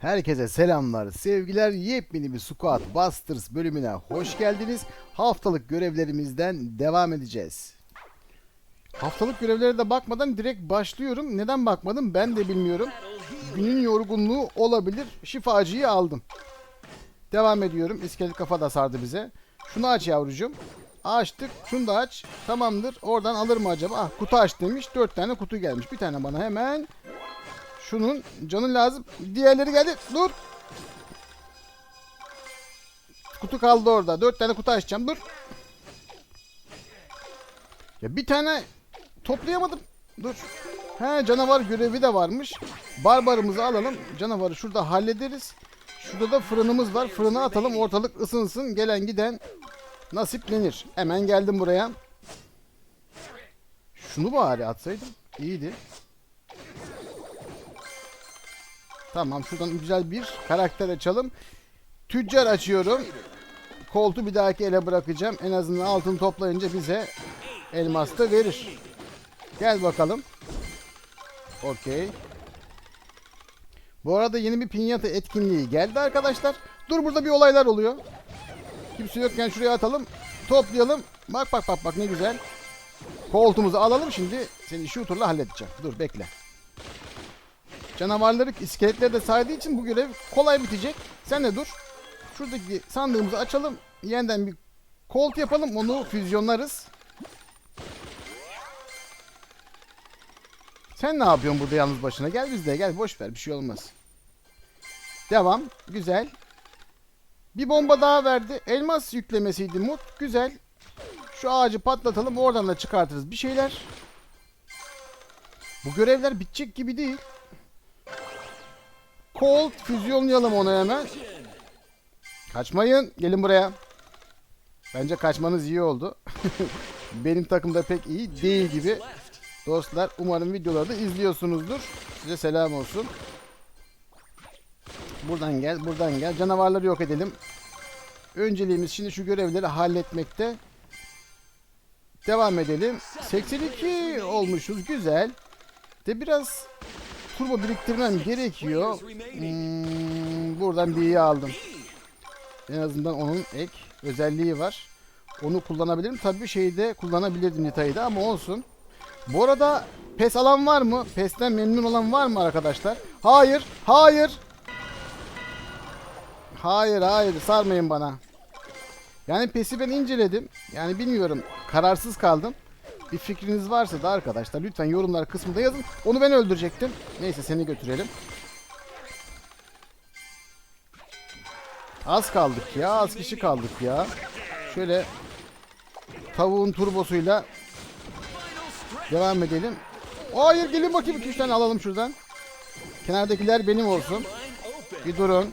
Herkese selamlar, sevgiler. Yepyeni bir Squad Busters bölümüne hoş geldiniz. Haftalık görevlerimizden devam edeceğiz. Haftalık görevlere de bakmadan direkt başlıyorum. Neden bakmadım ben de bilmiyorum. Günün yorgunluğu olabilir. Şifacıyı aldım. Devam ediyorum. İskelet kafa da sardı bize. Şunu aç yavrucuğum. Açtık. Şunu da aç. Tamamdır. Oradan alır mı acaba? Ah kutu aç demiş. Dört tane kutu gelmiş. Bir tane bana hemen Şunun canı lazım. Diğerleri geldi. Dur. Kutu kaldı orada. Dört tane kutu açacağım. Dur. Ya bir tane toplayamadım. Dur. He canavar görevi de varmış. Barbarımızı alalım. Canavarı şurada hallederiz. Şurada da fırınımız var. Fırına atalım. Ortalık ısınsın. Gelen giden nasiplenir. Hemen geldim buraya. Şunu bari atsaydım. İyiydi. Tamam şuradan güzel bir karakter açalım. Tüccar açıyorum. Koltu bir dahaki ele bırakacağım. En azından altın toplayınca bize elmas da verir. Gel bakalım. Okey. Bu arada yeni bir pinyata etkinliği geldi arkadaşlar. Dur burada bir olaylar oluyor. Kimse yokken şuraya atalım. Toplayalım. Bak bak bak bak ne güzel. Koltuğumuzu alalım şimdi. Seni şu turla halledeceğim. Dur bekle. Canavarları iskeletleri de saydığı için bu görev kolay bitecek. Sen de dur. Şuradaki sandığımızı açalım. Yeniden bir kolt yapalım. Onu füzyonlarız. Sen ne yapıyorsun burada yalnız başına? Gel bizde gel. Boş ver bir şey olmaz. Devam. Güzel. Bir bomba daha verdi. Elmas yüklemesiydi Mut. Güzel. Şu ağacı patlatalım. Oradan da çıkartırız bir şeyler. Bu görevler bitecek gibi değil. Colt füzyonlayalım onu hemen. Kaçmayın. Gelin buraya. Bence kaçmanız iyi oldu. Benim takımda pek iyi değil gibi. Dostlar umarım videoları da izliyorsunuzdur. Size selam olsun. Buradan gel, buradan gel. Canavarları yok edelim. Önceliğimiz şimdi şu görevleri halletmekte. Devam edelim. 82 olmuşuz. Güzel. De biraz turbo biriktirmem gerekiyor. Hmm, buradan bir iyi aldım. En azından onun ek özelliği var. Onu kullanabilirim. Tabii şeyde kullanabilirdim Nita'yı da ama olsun. Bu arada PES alan var mı? PES'ten memnun olan var mı arkadaşlar? Hayır. Hayır. Hayır hayır sarmayın bana. Yani PES'i ben inceledim. Yani bilmiyorum. Kararsız kaldım. Bir fikriniz varsa da arkadaşlar lütfen yorumlar kısmında yazın. Onu ben öldürecektim. Neyse seni götürelim. Az kaldık ya. Az kişi kaldık ya. Şöyle tavuğun turbosuyla devam edelim. Hayır gelin bakayım 2-3 tane alalım şuradan. Kenardakiler benim olsun. Bir durun.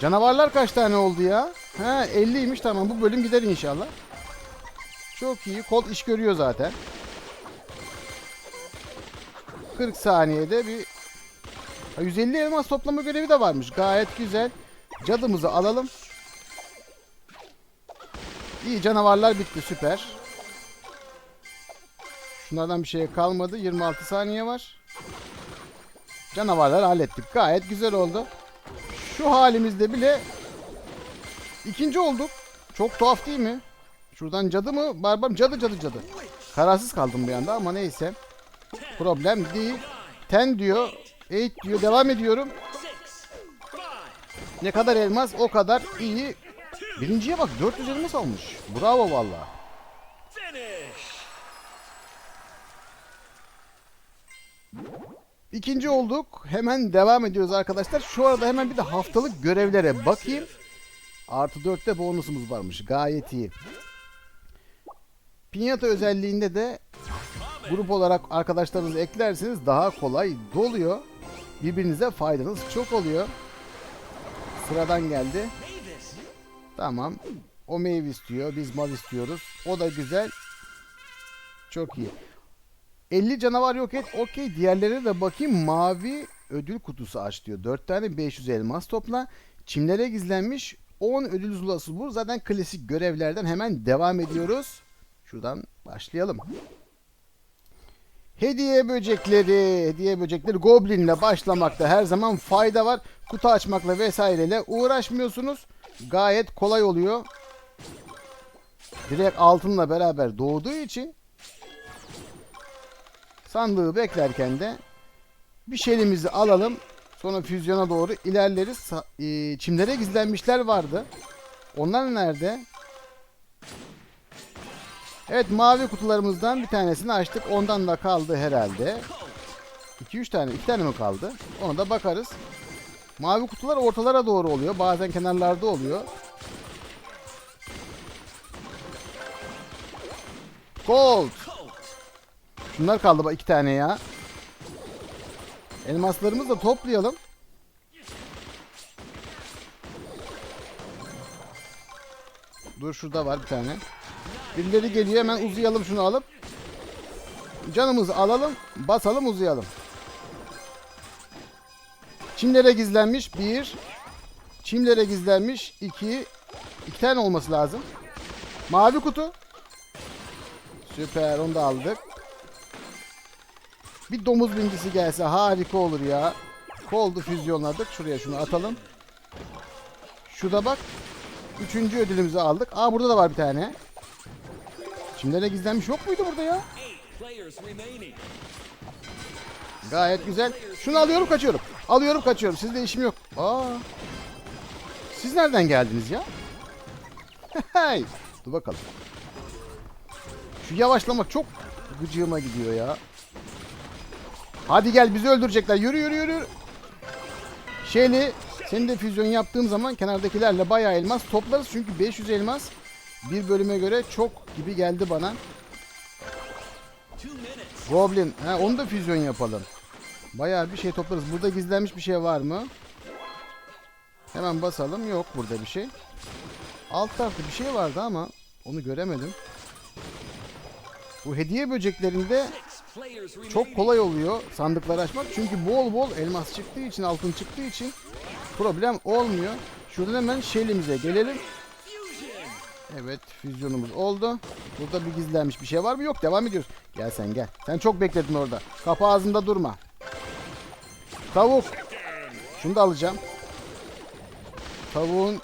Canavarlar kaç tane oldu ya? He 50'ymiş tamam bu bölüm gider inşallah. Çok iyi. Kol iş görüyor zaten. 40 saniyede bir Ha, 150 elmas toplama görevi de varmış. Gayet güzel. Cadımızı alalım. İyi canavarlar bitti süper. Şunlardan bir şey kalmadı. 26 saniye var. Canavarları hallettik. Gayet güzel oldu. Şu halimizde bile ikinci olduk. Çok tuhaf değil mi? Şuradan cadı mı? Barbar mı? Cadı cadı cadı. Kararsız kaldım bir anda ama neyse. Problem değil. Ten diyor. Eight diyor. Devam ediyorum. Ne kadar elmas o kadar iyi. Birinciye bak 400 elmas almış. Bravo valla. İkinci olduk. Hemen devam ediyoruz arkadaşlar. Şu arada hemen bir de haftalık görevlere bakayım. Artı 4'te bonusumuz varmış. Gayet iyi. Pinyata özelliğinde de grup olarak arkadaşlarınızı eklerseniz daha kolay doluyor. Birbirinize faydanız çok oluyor. Sıradan geldi. Tamam. O meyve istiyor. Biz mav istiyoruz. O da güzel. Çok iyi. 50 canavar yok et. Okey. Diğerlerine de bakayım. Mavi ödül kutusu aç diyor. 4 tane 500 elmas topla. Çimlere gizlenmiş 10 ödül zulası bu. Zaten klasik görevlerden hemen devam ediyoruz. Şuradan başlayalım. Hediye böcekleri, hediye böcekleri Goblin'le başlamakta her zaman fayda var. Kutu açmakla vesaireyle uğraşmıyorsunuz. Gayet kolay oluyor. Direkt altınla beraber doğduğu için sandığı beklerken de bir şeyimizi alalım. Sonra füzyona doğru ilerleriz. E, çimlere gizlenmişler vardı. Onlar nerede? Evet mavi kutularımızdan bir tanesini açtık. Ondan da kaldı herhalde. 2-3 tane, 2 tane mi kaldı? Ona da bakarız. Mavi kutular ortalara doğru oluyor. Bazen kenarlarda oluyor. Gold. Şunlar kaldı bak iki tane ya. Elmaslarımızı da toplayalım. Dur şurada var bir tane. Birileri geliyor hemen uzayalım şunu alıp. Canımızı alalım, basalım uzayalım. Çimlere gizlenmiş bir. Çimlere gizlenmiş iki. İki tane olması lazım. Mavi kutu. Süper onu da aldık. Bir domuz bindisi gelse harika olur ya. Koldu füzyonladık. Şuraya şunu atalım. Şurada bak. Üçüncü ödülümüzü aldık. Aa burada da var bir tane. Çimlere gizlenmiş yok muydu burada ya? Gayet güzel. Şunu alıyorum kaçıyorum. Alıyorum kaçıyorum. Sizde işim yok. Aa. Siz nereden geldiniz ya? Hey. Dur bakalım. Şu yavaşlamak çok gıcığıma gidiyor ya. Hadi gel bizi öldürecekler. Yürü yürü yürü. Şeyli senin de füzyon yaptığım zaman kenardakilerle bayağı elmas toplarız. Çünkü 500 elmas bir bölüme göre çok gibi geldi bana. Goblin. Ha, onu da füzyon yapalım. Bayağı bir şey toplarız. Burada gizlenmiş bir şey var mı? Hemen basalım. Yok burada bir şey. Alt tarafta bir şey vardı ama onu göremedim. Bu hediye böceklerinde. Çok kolay oluyor sandıkları açmak. Çünkü bol bol elmas çıktığı için, altın çıktığı için problem olmuyor. Şuradan hemen şeylimize gelelim. Evet füzyonumuz oldu. Burada bir gizlenmiş bir şey var mı? Yok devam ediyoruz. Gel sen gel. Sen çok bekledin orada. Kapı ağzında durma. Tavuk. Şunu da alacağım. Tavuğun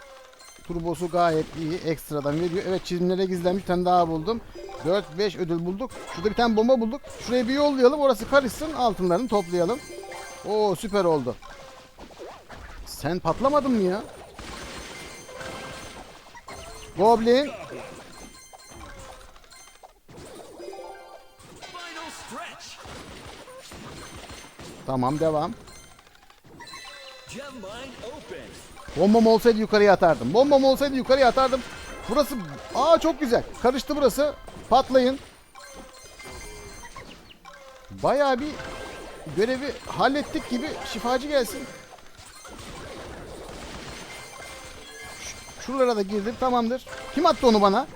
turbosu gayet iyi. Ekstradan veriyor. Evet çizimlere gizlenmiş bir tane daha buldum. 4-5 ödül bulduk. Şurada bir tane bomba bulduk. Şuraya bir yollayalım. Orası karışsın. Altınlarını toplayalım. Oo süper oldu. Sen patlamadın mı ya? Goblin. Tamam devam. Bombam olsaydı yukarıya atardım. Bombam olsaydı yukarıya atardım. Burası... Aa çok güzel. Karıştı burası. Patlayın. Bayağı bir görevi hallettik gibi şifacı gelsin. Şuralara da girdim tamamdır. Kim attı onu bana?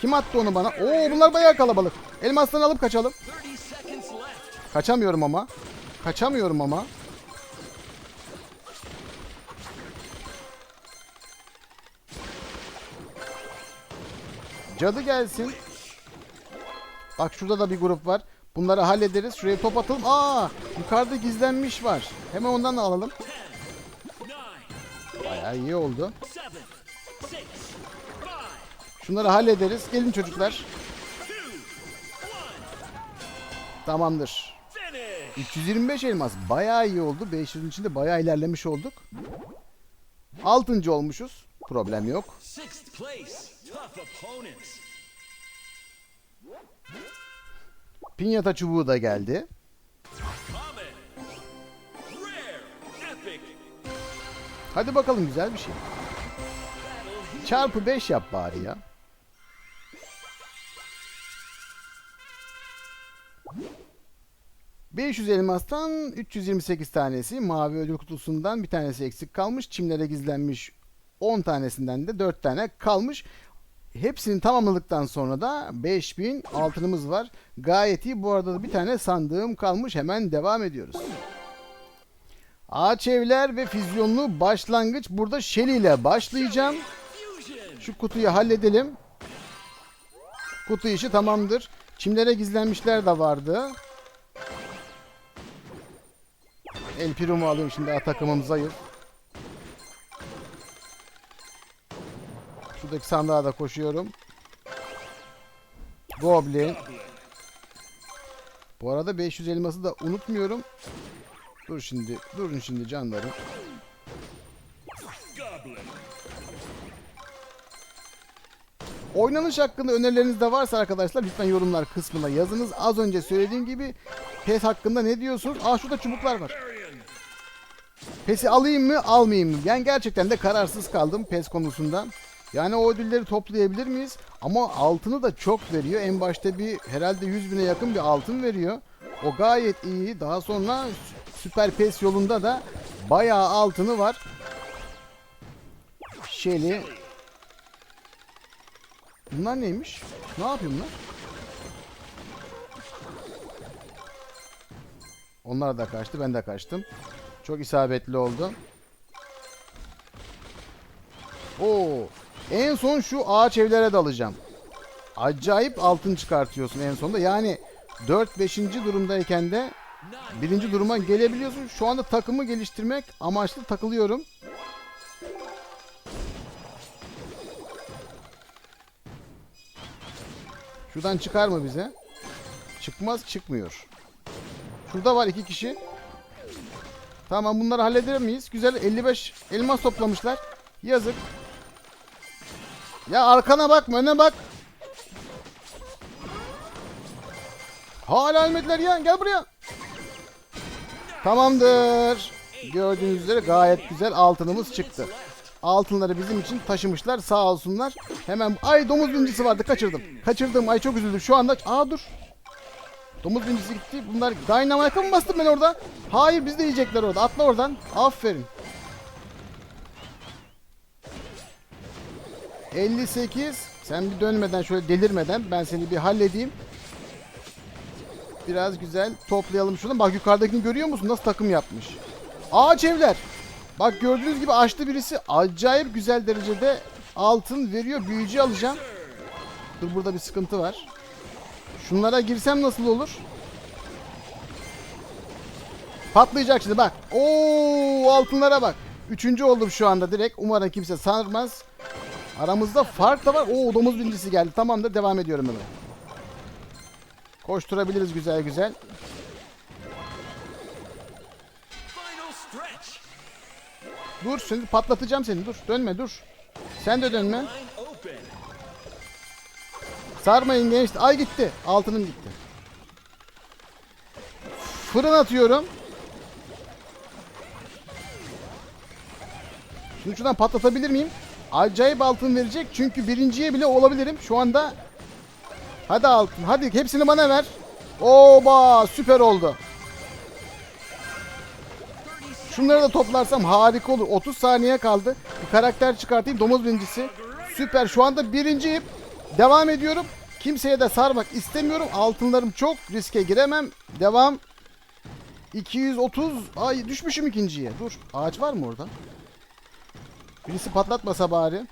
Kim attı onu bana? Oo bunlar bayağı kalabalık. Elmaslarını alıp kaçalım. 30 seconds left. Kaçamıyorum ama. Kaçamıyorum ama. Cadı gelsin. Bak şurada da bir grup var. Bunları hallederiz. Şuraya top atalım. Aa, yukarıda gizlenmiş var. Hemen ondan da alalım. Bayağı iyi oldu. Şunları hallederiz. Gelin çocuklar. Tamamdır. Finish. 325 elmas. Bayağı iyi oldu. 500'ün içinde bayağı ilerlemiş olduk. Altıncı olmuşuz. Problem yok. Pinyata çubuğu da geldi. Hadi bakalım güzel bir şey. Çarpı 5 yap bari ya. ...500 elmastan 328 tanesi mavi ödül kutusundan bir tanesi eksik kalmış. Çimlere gizlenmiş 10 tanesinden de 4 tane kalmış hepsini tamamladıktan sonra da 5000 altınımız var. Gayet iyi. Bu arada da bir tane sandığım kalmış. Hemen devam ediyoruz. Ağaç evler ve fizyonlu başlangıç. Burada Shelly ile başlayacağım. Şu kutuyu halledelim. Kutu işi tamamdır. Çimlere gizlenmişler de vardı. El Primo alıyorum şimdi A takımım zayıf. Şuradaki sandığa da koşuyorum. Goblin. Bu arada 500 elması da unutmuyorum. Dur şimdi, durun şimdi canlarım. Oynanış hakkında önerileriniz de varsa arkadaşlar lütfen yorumlar kısmına yazınız. Az önce söylediğim gibi PES hakkında ne diyorsunuz? Aa şurada çubuklar var. PES'i alayım mı almayayım mı? Ben gerçekten de kararsız kaldım PES konusunda. Yani o ödülleri toplayabilir miyiz? Ama altını da çok veriyor. En başta bir herhalde 100 bine yakın bir altın veriyor. O gayet iyi. Daha sonra Süper PES yolunda da bayağı altını var. Shelly. Bunlar neymiş? Ne yapıyor bunlar? Onlar da kaçtı. Ben de kaçtım. Çok isabetli oldu. Oo. En son şu ağaç evlere dalacağım. Acayip altın çıkartıyorsun en sonunda. Yani 4-5. durumdayken de birinci duruma gelebiliyorsun. Şu anda takımı geliştirmek amaçlı takılıyorum. Şuradan çıkar mı bize? Çıkmaz çıkmıyor. Şurada var iki kişi. Tamam bunları halleder miyiz? Güzel 55 elmas toplamışlar. Yazık. Ya arkana bakma öne bak. Hala ölmediler ya gel buraya. Tamamdır. Gördüğünüz üzere gayet güzel altınımız çıktı. Altınları bizim için taşımışlar sağ olsunlar. Hemen ay domuz bincisi vardı kaçırdım. Kaçırdım ay çok üzüldüm şu anda. Aa dur. Domuz bincisi gitti. Bunlar Dynamite'a mı bastım ben orada? Hayır biz de yiyecekler orada. Atla oradan. Aferin. 58. Sen bir dönmeden şöyle delirmeden ben seni bir halledeyim. Biraz güzel toplayalım şunu. Bak yukarıdakini görüyor musun? Nasıl takım yapmış. Ağaç evler. Bak gördüğünüz gibi açtı birisi. Acayip güzel derecede altın veriyor. Büyücü alacağım. Dur burada bir sıkıntı var. Şunlara girsem nasıl olur? Patlayacak şimdi bak. Oo altınlara bak. Üçüncü oldum şu anda direkt. Umarım kimse sarmaz. Aramızda fark da var. Oo domuz bincisi geldi. Tamamdır devam ediyorum hemen. Koşturabiliriz güzel güzel. Dur şimdi patlatacağım seni dur. Dönme dur. Sen de dönme. Sarmayın genç. Ay gitti. Altınım gitti. Fırın atıyorum. Şunu şuradan patlatabilir miyim? Acayip altın verecek. Çünkü birinciye bile olabilirim. Şu anda. Hadi altın. Hadi hepsini bana ver. Oba süper oldu. Şunları da toplarsam harika olur. 30 saniye kaldı. Bir karakter çıkartayım. Domuz birincisi. Süper. Şu anda birinciyim. Devam ediyorum. Kimseye de sarmak istemiyorum. Altınlarım çok. Riske giremem. Devam. 230. Ay düşmüşüm ikinciye. Dur. Ağaç var mı orada? Birisi patlatmasa bari.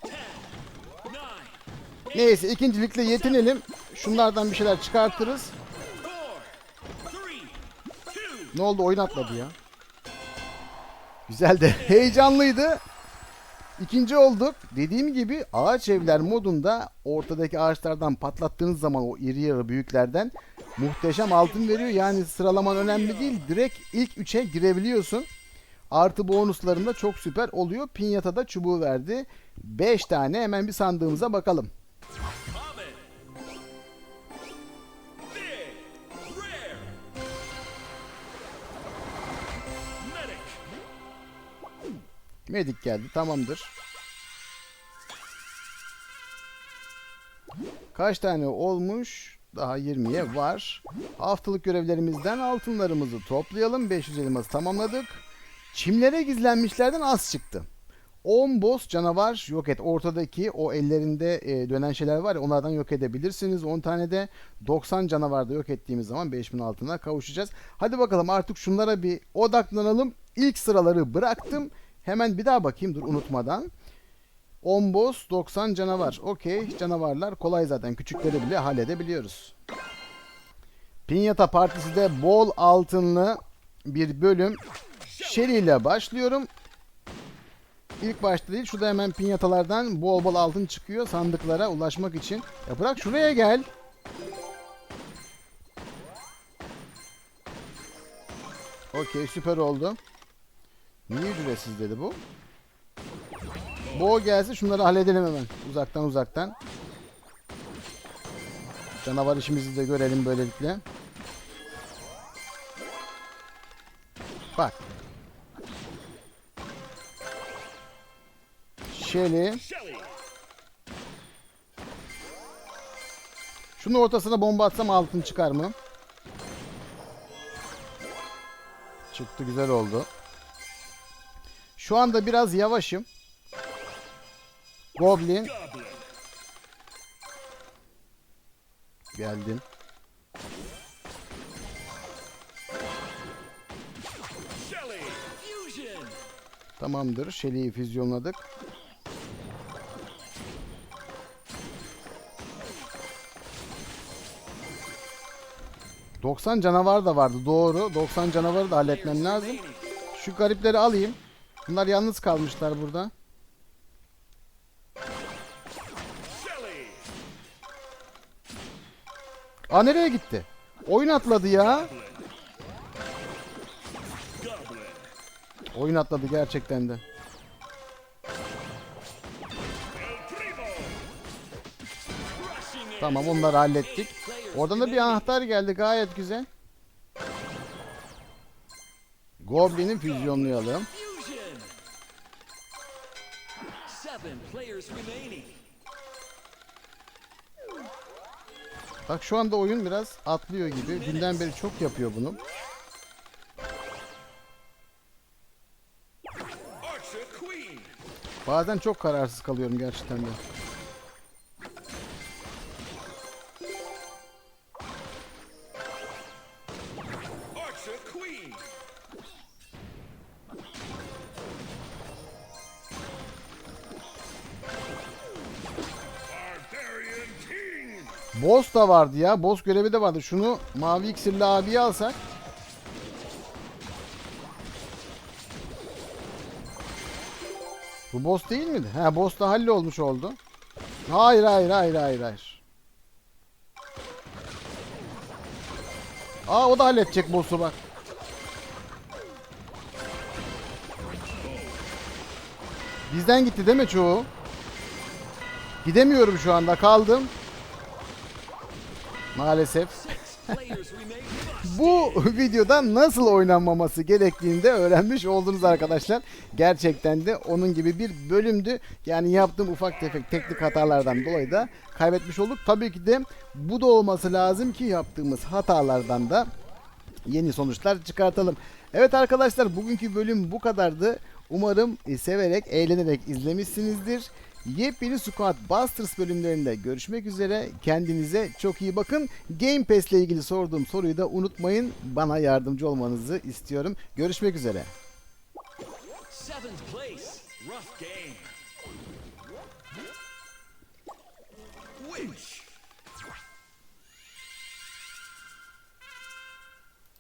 Neyse ikincilikle yetinelim. Şunlardan bir şeyler çıkartırız. Ne oldu oyun atladı ya. Güzel de heyecanlıydı. İkinci olduk. Dediğim gibi ağaç evler modunda ortadaki ağaçlardan patlattığınız zaman o iri yarı büyüklerden muhteşem altın veriyor. Yani sıralaman önemli değil. Direkt ilk üçe girebiliyorsun. Artı bonuslarında çok süper oluyor. Pinyata da çubuğu verdi. 5 tane hemen bir sandığımıza bakalım. Medik geldi tamamdır. Kaç tane olmuş? Daha 20'ye var. Haftalık görevlerimizden altınlarımızı toplayalım. 500 elması tamamladık. Çimlere gizlenmişlerden az çıktı. 10 boss canavar yok et. Ortadaki o ellerinde e, dönen şeyler var ya onlardan yok edebilirsiniz. 10 tane de 90 canavar da yok ettiğimiz zaman 5000 altına kavuşacağız. Hadi bakalım artık şunlara bir odaklanalım. İlk sıraları bıraktım. Hemen bir daha bakayım dur unutmadan. 10 boss 90 canavar. Okey canavarlar kolay zaten. Küçükleri bile halledebiliyoruz. Pinyata Partisi de bol altınlı bir bölüm. Shelly ile başlıyorum. İlk başta değil şurada hemen pinyatalardan bol bol altın çıkıyor sandıklara ulaşmak için. Ya bırak şuraya gel. Okey süper oldu. Niye ücretsiz dedi bu? Bo gelsin şunları halledelim hemen. Uzaktan uzaktan. Canavar işimizi de görelim böylelikle. Bak. Shelly. Şunun ortasına bomba atsam altın çıkar mı? Çıktı güzel oldu. Şu anda biraz yavaşım. Goblin geldin. Tamamdır. Shelly'yi füzyonladık. ...90 canavar da vardı doğru. 90 canavarı da halletmem lazım. Şu garipleri alayım. Bunlar yalnız kalmışlar burada. Aa nereye gitti? Oyun atladı ya. Oyun atladı gerçekten de. Tamam onları hallettik. Oradan da bir anahtar geldi gayet güzel. Goblin'i füzyonlayalım. Bak şu anda oyun biraz atlıyor gibi. Dünden beri çok yapıyor bunu. Bazen çok kararsız kalıyorum gerçekten de. Boss da vardı ya. Boss görevi de vardı. Şunu mavi iksirli abiye alsak. Bu boss değil miydi? Ha boss da hallolmuş oldu. Hayır hayır hayır hayır hayır. Aa o da halledecek boss'u bak. Bizden gitti değil mi çoğu? Gidemiyorum şu anda kaldım. Maalesef. Bu videoda nasıl oynanmaması gerektiğini de öğrenmiş oldunuz arkadaşlar. Gerçekten de onun gibi bir bölümdü. Yani yaptığım ufak tefek teknik hatalardan dolayı da kaybetmiş olduk. Tabii ki de bu da olması lazım ki yaptığımız hatalardan da yeni sonuçlar çıkartalım. Evet arkadaşlar bugünkü bölüm bu kadardı. Umarım severek, eğlenerek izlemişsinizdir. Yepyeni Squad Busters bölümlerinde görüşmek üzere. Kendinize çok iyi bakın. Game Pass ile ilgili sorduğum soruyu da unutmayın. Bana yardımcı olmanızı istiyorum. Görüşmek üzere.